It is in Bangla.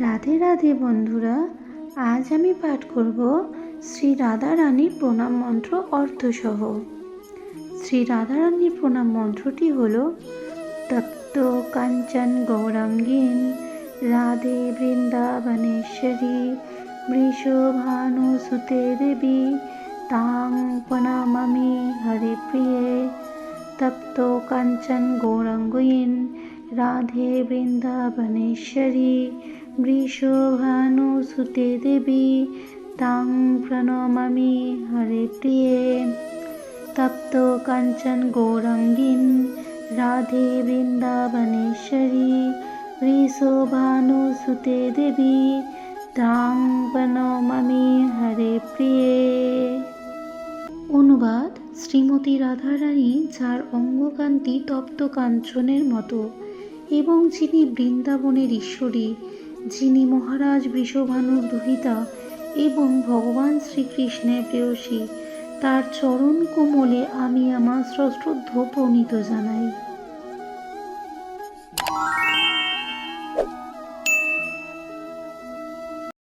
রাধে রাধে বন্ধুরা, আজ আমি পাঠ করব শ্রী রাধা রানীর প্রণাম মন্ত্র অর্থসহ শ্রী রাধা রানীর প্রণাম মন্ত্রটি হল তপ্ত কাঞ্চন গৌরাঙ্গীন, রাধে বৃন্দাবনেশ্বরী, বৃষভানুসুতে দেবী, তাং প্রণামামি, হরে প্রিয়ে। তপ্ত কাঞ্চন গৌরাঙ্গীন, রাধে বৃন্দাবনেশ্বরী বৃষভানুসুতে দেবী, তাং প্রণমামি, হরে প্রিয়ে। তপ্ত কাঞ্চন গৌরাঙ্গীন, রাধে বৃন্দাবনেশ্বরী, বৃষভানুসুতে দেবী, তাং প্রণমামি, হরে প্রিয়ে। অনুবাদ শ্রীমতী রাধারানী, যার অঙ্গকান্তি তপ্ত কাঞ্চনের মতো, এবং যিনি বৃন্দাবনের ঈশ্বরী যিনি মহারাজ বৃষভানুর দুহিতা এবং ভগবান শ্রীকৃষ্ণের প্রেয়সী, তার চরণ কোমলে আমি আমার সশ্রদ্ধ প্রণীত জানাই।